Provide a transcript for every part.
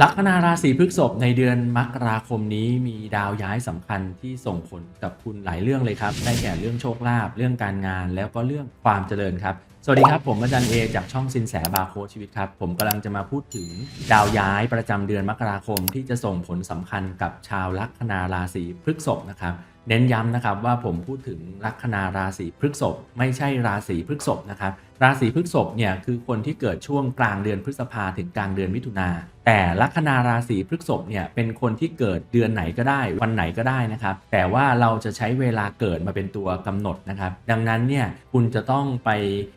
ลัคนาราศีพฤษภในเดือนมกราคมนี้มีดาวย้ายสำคัญที่ส่งผลกับคุณหลายเรื่องเลยครับ ได้แก่เรื่องโชคลาภเรื่องการงานแล้วก็เรื่องความเจริญครับ สวัสดีครับ ผมอาจารย์เอจากช่องสินแสบาโคชชีวิตครับ ผมกำลังจะมาพูดถึงดาวย้ายประจำเดือนมกราคมที่จะส่งผลสำคัญกับชาวลัคนาราศีพฤษภนะครับเน้นย้ำนะครับว่าผมพูดถึงลัคนาราศีพฤษภไม่ใช่ราศีพฤษภนะครับ ราศีพฤษภเนี่ยคือคนที่เกิดช่วงกลางเดือนพฤษภาถึงกลางเดือนมิถุนาแต่ลัคนาราศีพฤษภเนี่ยเป็นคนที่เกิดเดือนไหนก็ได้วันไหนก็ได้นะครับ แต่ว่าเราจะใช้เวลาเกิดมาเป็นตัวกำหนดนะครับ ดังนั้นเนี่ยคุณจะต้องไป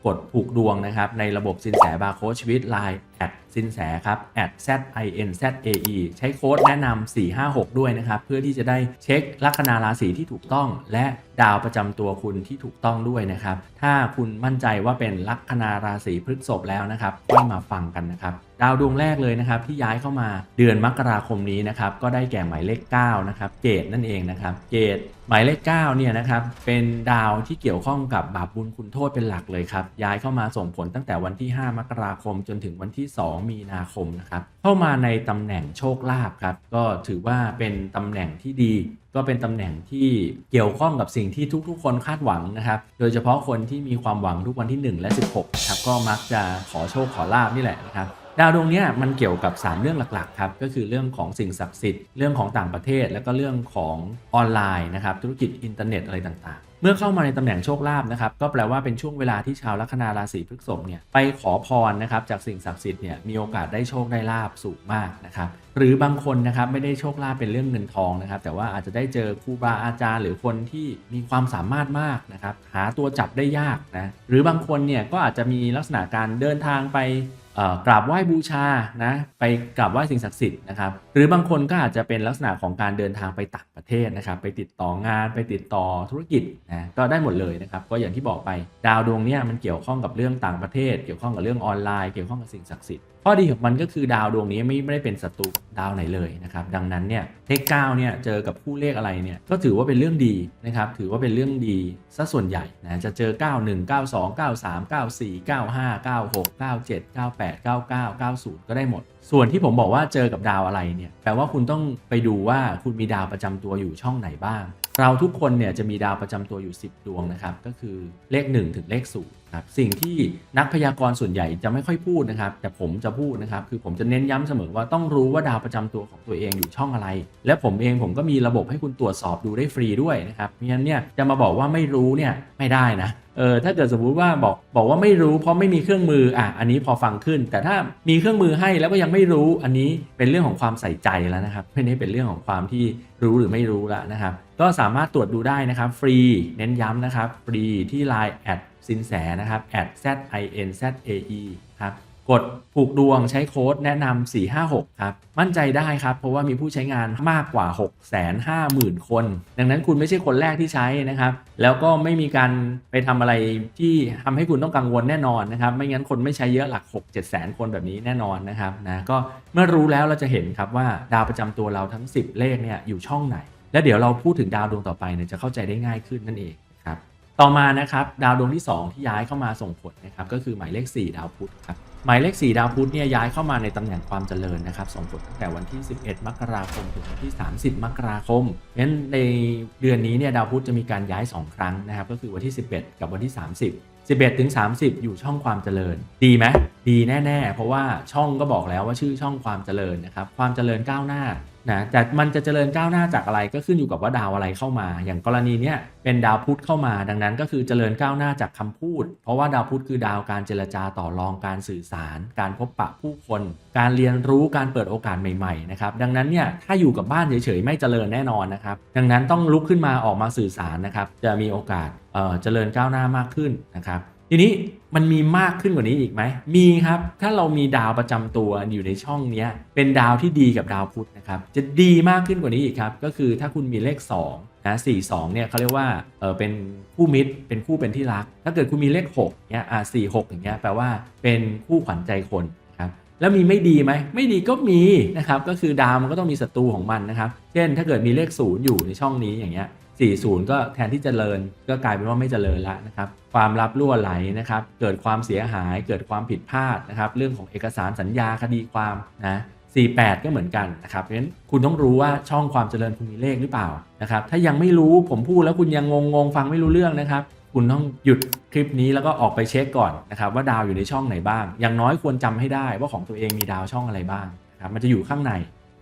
กดผูกดวงนะครับ ในระบบสินแสบาร์โค้ดชีวิตไลน์แอดสินแสครับ at z i n z a e ใช้โค้ดแนะนำ456 ด้วยนะครับ เพื่อที่จะได้เช็คลัคนาราศีที่ถูกต้องและดาวประจำตัวคุณที่ถูกต้องด้วยนะครับ ถ้าคุณมั่นใจว่าเป็นลัคนาราศีพฤษภแล้วนะครับค่อยมาฟังกันนะครับ ดาวดวงแรกเลยนะครับที่ย้ายเข้ามาเดือนมกราคมนี้นะครับก็ได้แก่หมายเลข9นะครับเกตนั่นเองนะครับเกตหมายเลข9เนี่ยนะครับเป็นดาวที่เกี่ยวข้องกับบาปบุญคุณโทษเป็นหลักเลยครับย้ายเข้ามาส่งผลตั้งแต่วันที่ 5 มกราคมจนถึงวันที่ 2 มีนาคมนะครับเข้ามาในตำแหน่งโชคลาภครับก็ถือว่าเป็นตำแหน่งที่ดี ก็เป็นตำแหน่งที่เกี่ยวข้องกับสิ่งที่ทุกๆ คนคาดหวังนะครับ โดยเฉพาะคนที่มีความหวังทุกวันที่ 1 และ 16นะครับก็มักจะขอโชคขอลาบนี่แหละนะครับดาวดวงนี้มันเกี่ยวกับ 3 เรื่องหลักๆครับก็คือเรื่องของสิ่งศักดิ์สิทธิ์เรื่องของต่างประเทศ แล้วก็เรื่องของออนไลน์นะครับธุรกิจอินเทอร์เน็ตอะไรต่างๆ เมื่อเข้ามาในตำแหน่งโชคลาภนะครับก็แปลว่าเป็นช่วงเวลาที่ชาวลัคนาราศีพฤษภเนี่ยไปขอพรนะครับจากสิ่งศักดิ์สิทธิ์เนี่ยมีโอกาสได้โชคได้ลาบสูงมากนะครับหรือบางคนนะครับไม่ได้โชคลาภเป็นเรื่องเงินทองนะครับแต่ว่าอาจจะได้เจอครูบาอาจารย์ หรือคนที่มีความสามารถมากนะครับหาตัวจับได้ยากนะหรือบางคนเนี่ยก็อาจจะมีลักษณะการเดินทางไป กราบไหว้บูชานะไปกราบไหว้สิ่งศักดิ์สิทธิ์นะครับ หรือบางคนก็อาจจะเป็นลักษณะของการเดินทางไปต่างประเทศนะครับ ไปติดต่องานไปติดต่อธุรกิจนะก็ได้หมดเลยนะครับ ก็อย่างที่บอกไปดาวดวงนี้มันเกี่ยวข้องกับเรื่องต่างประเทศ เกี่ยวข้องกับเรื่องออนไลน์เกี่ยวข้องกับสิ่งศักดิ์สิทธิ์ ข้อดีของมันก็คือดาวดวงนี้ไม่ไม่ได้เป็นศัตรูดาวไหนเลยนะครับ ดังนั้นเนี่ยเลข9เนี่ยเจอกับคู่เลขอะไรเนี่ยก็ถือว่าเป็นเรื่องดีนะครับ ถือว่าเป็นเรื่องดีซะส่วนใหญ่นะจะเจอ 91 92 93 94 95 96 97 98 99 90 ก็ได้หมด ส่วนที่ผมบอกว่าเจอกับดาวอะไรเนี่ยแปลว่าคุณต้องไปดูว่าคุณมีดาวประจำตัวอยู่ช่องไหนบ้าง เราทุกคนเนี่ยจะมีดาวประจำตัวอยู่ 10 ดวงนะครับก็คือเลข 1 ถึงเลข0 ครับสิ่งที่นักพยากรณ์ส่วนใหญ่จะไม่ค่อยพูดนะครับ แต่ผมจะพูดนะครับ คือผมจะเน้นย้ำเสมอว่าต้องรู้ว่าดาวประจำตัวของตัวเองอยู่ช่องอะไร และผมเองผมก็มีระบบให้คุณตรวจสอบดูได้ฟรีด้วยนะครับเพราะฉะนั้นเนี่ยจะมาบอกว่าไม่รู้เนี่ยไม่ได้นะเออถ้าเกิดสมมุติว่าบอกบอกว่าไม่รู้เพราะไม่มีเครื่องมืออะอันนี้พอฟังขึ้น แต่ถ้ามีเครื่องมือให้แล้วก็ยังไม่รู้อันนี้เป็นเรื่องของความใส่ใจแล้วนะครับไม่ได้เป็นเรื่องของความที่รู้หรือไม่รู้ล้วนะครับ ก็สามารถตรวจดูได้นะครับ ฟรีเน้นย้ำนะครับฟรีที่ Line แอด สินแสนะครับ at z i n z a e ครับกดผูกดวงใช้โค้ดแนะนำ 456 ครับ มั่นใจได้ครับ เพราะว่ามีผู้ใช้งานมากกว่า 650,000 คน ดังนั้นคุณไม่ใช่คนแรกที่ใช้นะครับ แล้วก็ไม่มีการไปทำอะไรที่ทำให้คุณต้องกังวลแน่นอนนะครับ ไม่งั้นคนไม่ใช้เยอะหลัก 6 7แสนคนแบบนี้แน่นอนนะครับนะก็เมื่อรู้แล้วเราจะเห็นครับว่าดาวประจำตัวเราทั้ง 10 เลขเนี่ยอยู่ช่องไหน แล้วเดี๋ยวเราพูดถึงดาวดวงต่อไปเนี่ยจะเข้าใจได้ง่ายขึ้นนั่นเองครับ ต่อมานะครับดาวดวงที่ 2 ที่ย้ายเข้ามาส่งผลนะครับก็คือหมายเลข 4 ดาวพุธครับหมายเลข 4 ดาวพุธเนี่ยย้ายเข้ามาในตำแหน่งความเจริญนะครับส่งผลตั้งแต่วันที่ 11 มกราคมถึงวันที่ 30 มกราคมงั้นในเดือนนี้เนี่ยดาวพุธจะมีการย้าย 2 ครั้งนะครับก็คือวันที่ 11 กับวันที่ 30 11ถึง30 อยู่ช่องความเจริญ ดีไหมดีแน่ ๆ เพราะว่าช่องก็บอกแล้วว่าชื่อช่องความเจริญนะครับความเจริญก้าวหน้านะแต่มันจะเจริญก้าวหน้าจากอะไรก็ขึ้นอยู่กับว่าดาวอะไรเข้ามา อย่างกรณีเนี้ยเป็นดาวพุธเข้ามา ดังนั้นก็คือเจริญก้าวหน้าจากคำพูด เพราะว่าดาวพุธคือดาวการเจรจาต่อรองการสื่อสาร การพบปะผู้คน การเรียนรู้การเปิดโอกาสใหม่ๆนะครับดังนั้นเนี่ยถ้าอยู่กับบ้านเฉยๆไม่เจริญแน่นอนนะครับดังนั้นต้องลุกขึ้นมาออกมาสื่อสารนะครับจะมีโอกาส เจริญก้าวหน้ามากขึ้นนะครับทีนี้มันมีมากขึ้นกว่านี้อีกไหม มีครับ ถ้าเรามีดาวประจำตัวอยู่ในช่องนี้เป็นดาวที่ดีกับดาวพุธนะครับ จะดีมากขึ้นกว่านี้อีกครับ ก็คือถ้าคุณมีเลข2นะสี่สองเนี่ยเขาเรียกว่าเออเป็นคู่มิตร เป็นคู่เป็นที่รัก ถ้าเกิดคุณมีเลข6เนี่ยอ่าสี่หกอย่างเงี้ยแปลว่าเป็นคู่ขวัญใจคนนะครับ แล้วมีไม่ดีไหม ไม่ดีก็มีนะครับ ก็คือดาวมันก็ต้องมีศัตรูของมันนะครับ เช่น ถ้าเกิดมีเลขศูนย์อยู่ในช่องนี้อย่างเงี้ย 40 ก็แทนที่จเจริญก็กลายเป็นว่าไม่เจริญล้วนะครับ ความลับรั่วไหลนะครับ เกิดความเสียหาย เกิดความผิดพลาดนะครับ เรื่องของเอกสารสัญญาคดีความนะ48 ก็เหมือนกันนะครับเพราะฉะนั้นคุณต้องรู้ว่าช่องความเจริญคุณมีเลขหรือเปล่านะครับ ถ้ายังไม่รู้ผมพูดแล้วคุณยังงงๆฟังไม่รู้เรื่องนะครับคุณต้องหยุดคลิปนี้แล้วก็ออกไปเช็คก่อนนะครับว่าดาวอยู่ในช่องไหนบ้าง อย่างน้อยควรจำให้ได้ว่าของตัวเองมีดาวช่องอะไรบ้างนะครับมันจะอยู่ข้างใน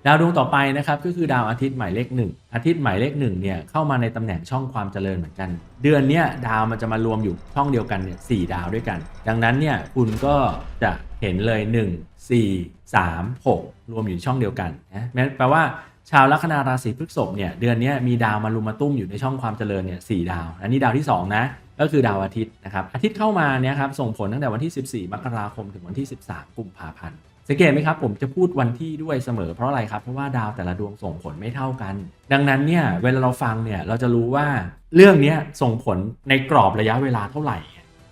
ดาวดวงต่อไปนะครับก็คือดาวอาทิตย์หมายเลขหนึ่งอาทิตย์หมายเลขหนึ่งเนี่ยเข้ามาในตำแหน่งช่องความเจริญเหมือนกัน เดือนเนี้ยดาวมันจะมารวมอยู่ช่องเดียวกันเนี่ยสดาวด้วยกัน ดังนั้นเนี่ยคุณก็จะเห็นเลย 1 4 3 6 รวมอยู่ช่องเดียวกันนะแปลว่าชาวลัคนาราศีพฤษภเนี่ยเดือนนี้มีดาวมารุมมาตุ้มอยู่ในช่องความเจริญเนี่ยสดาว อันนี้ดาวที่สองนะก็คือดาวอาทิตย์นะครับอาทิตย์เข้ามาเนี่ยครับส่งผลตั้งแต่วันที่ 14 มกราคมถึงวันที่ 13 กุมภาพันธ์ สังเกตไหมครับผมจะพูดวันที่ด้วยเสมอเพราะอะไรครับเพราะว่าดาวแต่ละดวงส่งผลไม่เท่ากัน ดังนั้นเนี่ยเวลาเราฟังเนี่ยเราจะรู้ว่าเรื่องนี้ส่งผลในกรอบระยะเวลาเท่าไหร่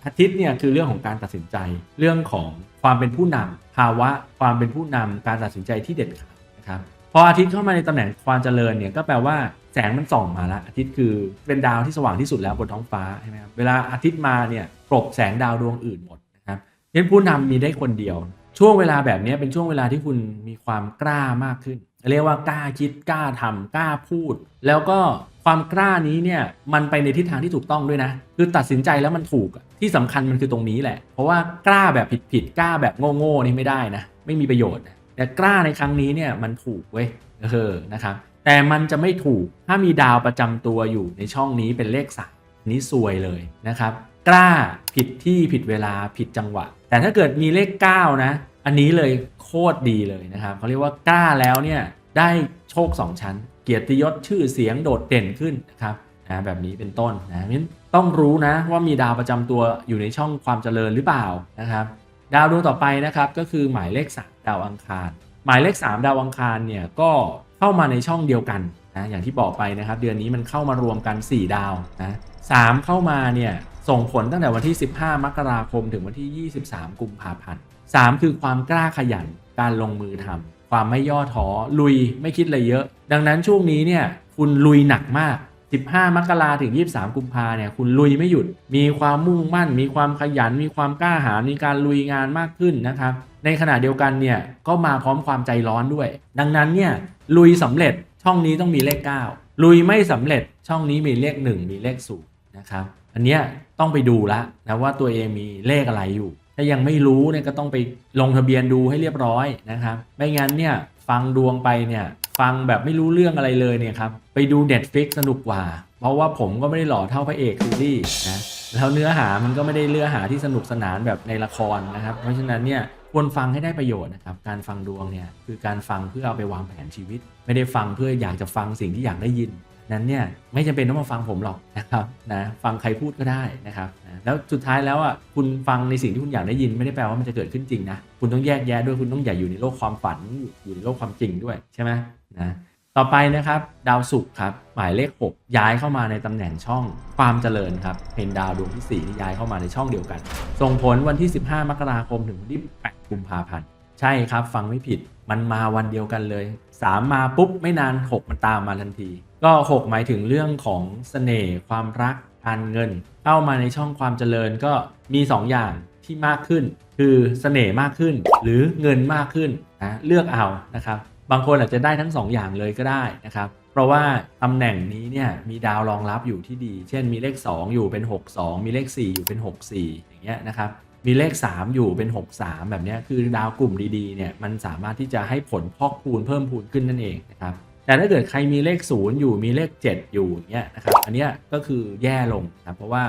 อาทิตย์เนี่ยคือเรื่องของการตัดสินใจเรื่องของความเป็นผู้นำภาวะความเป็นผู้นำการตัดสินใจที่เด็ดขาดนะครับพออาทิตย์เข้ามาในตำแหน่งความเจริญเนี่ยก็แปลว่าแสงมันส่องมาแล้วอาทิตย์คือเป็นดาวที่สว่างที่สุดแล้วบนท้องฟ้าใช่ไหมครับเวลาอาทิตย์มาเนี่ยกลบแสงดาวดวงอื่นหมดนะครับเพราะฉะนั้นผู้นำมีได้คนเดียว ช่วงเวลาแบบนี้เป็นช่วงเวลาที่คุณมีความกล้ามากขึ้น เรียกว่ากล้าคิดกล้าทำกล้าพูด แล้วก็ความกล้านี้เนี่ยมันไปในทิศทางที่ถูกต้องด้วยนะ คือตัดสินใจแล้วมันถูกที่สำคัญมันคือตรงนี้แหละ เพราะว่ากล้าแบบผิดๆกล้าแบบโง่ๆนี่ไม่ได้นะ ไม่มีประโยชน์ แต่กล้าในครั้งนี้เนี่ยมันถูกเว้ยเออนะครับแต่มันจะไม่ถูกถ้ามีดาวประจำตัวอยู่ในช่องนี้เป็นเลขสามนี้ซวยเลยนะครับ กล้าผิดที่ผิดเวลาผิดจังหวะ แต่ถ้าเกิดมีเลข 9 นะ อันนี้เลยโคตรดีเลยนะครับเขาเรียกว่ากล้าแล้วเนี่ยได้โชค 2 ชั้น เกียรติยศชื่อเสียงโดดเด่นขึ้นนะครับนะแบบนี้เป็นต้นนะั้นต้องรู้นะว่ามีดาวประจำตัวอยู่ในช่องความเจริญหรือเปล่านะครับ ดาวดวงต่อไปนะครับก็คือหมายเลข3ดาวอังคาร หมายเลข 3 ดาวอังคารเนี่ยก็เข้ามาในช่องเดียวกันนะอย่างที่บอกไปนะครับ เดือนนี้มันเข้ามารวมกัน 4 ดาวนะสามเข้ามาเนี่ย ส่งผลตั้งแต่วันที่ 15 มกราคมถึงวันที่ 23 กุมภาพันธ์ 3 คือความกล้าขยันการลงมือทำความไม่ย่อท้อลุยไม่คิดอะไรเยอะ ดังนั้นช่วงนี้เนี่ยคุณลุยหนักมาก 15 มกราถึง 23 กุมภาเนี่ยคุณลุยไม่หยุด มีความมุ่งมั่น มีความขยัน มีความกล้าหาญมีการลุยงานมากขึ้นนะครับ ในขณะเดียวกันเนี่ยก็มาพร้อมความใจร้อนด้วย ดังนั้นเนี่ยลุยสำเร็จช่องนี้ต้องมีเลข 9 ลุยไม่สำเร็จช่องนี้มีเลข 1 มีเลขศูนย์นะครับ อันเนี้ยต้องไปดูแล้วนะว่าตัวเองมีเลขอะไรอยู่ ถ้ายังไม่รู้เนี่ยก็ต้องไปลงทะเบียนดูให้เรียบร้อยนะครับ ไม่งั้นเนี่ยฟังดวงไปเนี่ยฟังแบบไม่รู้เรื่องอะไรเลยเนี่ยครับไปดู Netflix สนุกกว่า เพราะว่าผมก็ไม่ได้หล่อเท่าพระเอกซีรีส์นะแล้วเนื้อหามันก็ไม่ได้เนื้อหาที่สนุกสนานแบบในละครนะครับ เพราะฉะนั้นเนี่ยควรฟังให้ได้ประโยชน์นะครับ การฟังดวงเนี่ยคือการฟังเพื่อเอาไปวางแผนชีวิต ไม่ได้ฟังเพื่ออยากจะฟังสิ่งที่อยากได้ยิน นั้นเนี่ยไม่จำเป็นต้องมาฟังผมหรอกนะครับนะฟังใครพูดก็ได้นะครับนะแล้วสุดท้ายแล้วอะคุณฟังในสิ่งที่คุณอยากได้ยินไม่ได้แปลว่ามันจะเกิดขึ้นจริงนะคุณต้องแยกแยะด้วยคุณต้องอย่าอยู่ในโลกความฝันอยู่ในโลกความจริงด้วยใช่ไหมนะต่อไปนะครับดาวศุกร์ครับหมายเลข 6 ย้ายเข้ามาในตำแหน่งช่องความเจริญครับเป็นดาวดวงที่ 4 ที่ย้ายเข้ามาในช่องเดียวกัน ส่งผลวันที่ 15 มกราคมถึงวันที่ 8 กุมภาพันธ์ใช่ครับ ฟังไม่ผิดมันมาวันเดียวกันเลย 3 มาปุ๊บไม่นาน 6 มันตามมาทันที ก็ 6 หมายถึงเรื่องของเสน่ห์ความรักการเงิน เข้ามาในช่องความเจริญก็มี 2 อย่างที่มากขึ้น คือเสน่ห์มากขึ้น หรือเงินมากขึ้นนะเลือกเอานะครับบางคนอาจจะได้ทั้ง2อย่างเลยก็ได้นะครับเพราะว่าตำแหน่งนี้เนี่ยมีดาวรองรับอยู่ที่ดี เช่นมีเลข 2 อยู่เป็น 6 2 มีเลข 4 อยู่เป็น 6 4 อย่างเงี้ยนะครับมีเลข 3 อยู่เป็น 6 3 แบบเนี้ยคือดาวกลุ่มดีๆเนี่ยมันสามารถที่จะให้ผลพอกพูนเพิ่มพูนขึ้นนั่นเองนะครับ แต่ถ้าเกิดใครมีเลข 0 อยู่มีเลข 7 อยู่อย่างเงี้ยนะครับอันนี้ก็คือแย่ลงนะครับเพราะว่า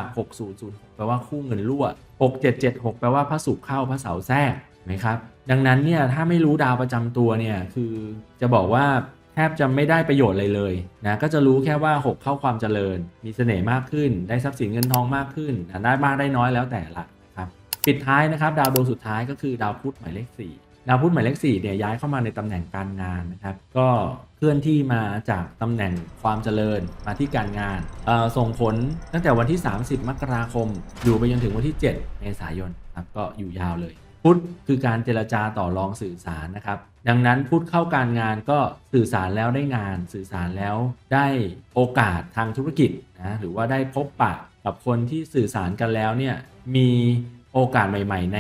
6006 แปลว่าคู่เงินรั่ว 6776 แปลว่าพระศุกร์เข้าพระเสาร์แทรกนไหมครับดังนั้นเนี่ยถ้าไม่รู้ดาวประจำตัวเนี่ยคือจะบอกว่าแทบจะไม่ได้ประโยชน์อะไรเลยนะก็จะรู้แค่ว่า 6 เข้าความเจริญ มีเสน่ห์มากขึ้น ได้ทรัพย์สินเงินทองมากขึ้นนะได้มากได้น้อยแล้วแต่ละครับปิดท้ายนะครับดาวดวงสุดท้ายก็คือดาวพุธหมายเลข 4 ดาวพุธหมายเลข4เนี่ยย้ายเข้ามาในตำแหน่งการงานนะครับก็ เคลื่อนที่มาจากตำแหน่งความเจริญมาที่การงานอ่อส่งผลตั้งแต่วันที่ 30 มกราคม อยู่ไปจนถึงวันที่ 7 เมษายนครับก็อยู่ยาวเลย พุธคือการเจรจาต่อรองสื่อสารนะครับ ดังนั้นพุธเข้าการงานก็สื่อสารแล้วได้งาน สื่อสารแล้วได้โอกาสทางธุรกิจนะหรือว่าได้พบปะกับคนที่สื่อสารกันแล้วเนี่ยมีโอกาสใหม่ ๆ ใน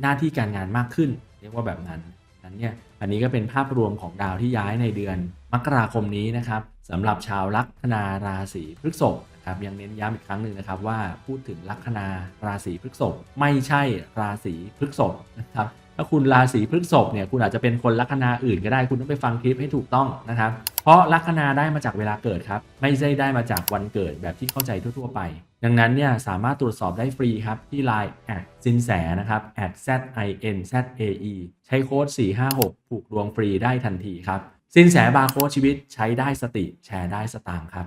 หน้าที่การงานมากขึ้น เรียกว่าแบบนั้นนั้นเนี่ย อันนี้ก็เป็นภาพรวมของดาวที่ย้ายในเดือนมกราคมนี้นะครับสำหรับชาวลัคนาราศีพฤษภนะครับยังเน้นย้ำอีกครั้งหนึ่งนะครับว่าพูดถึงลัคนาราศีพฤษภไม่ใช่ราศีพฤษภนะครับ ถ้าคุณราศีพฤษภเนี่ยคุณอาจจะเป็นคนลัคนาอื่นก็ได้คุณต้องไปฟังคลิปให้ถูกต้องนะครับ เพราะลัคนาได้มาจากเวลาเกิดครับ ไม่ใช่ได้มาจากวันเกิดแบบที่เข้าใจทั่วๆไป ดังนั้นเนี่ยสามารถตรวจสอบได้ฟรีครับ ที่ Line แอดสินแสนะครับ at z i n z a e ใช้โค้ด 456 ผูกดวงฟรีได้ทันทีครับ สินแสบาร์โค้ดชีวิตใช้ได้สติแชร์ได้สตางค์ครับ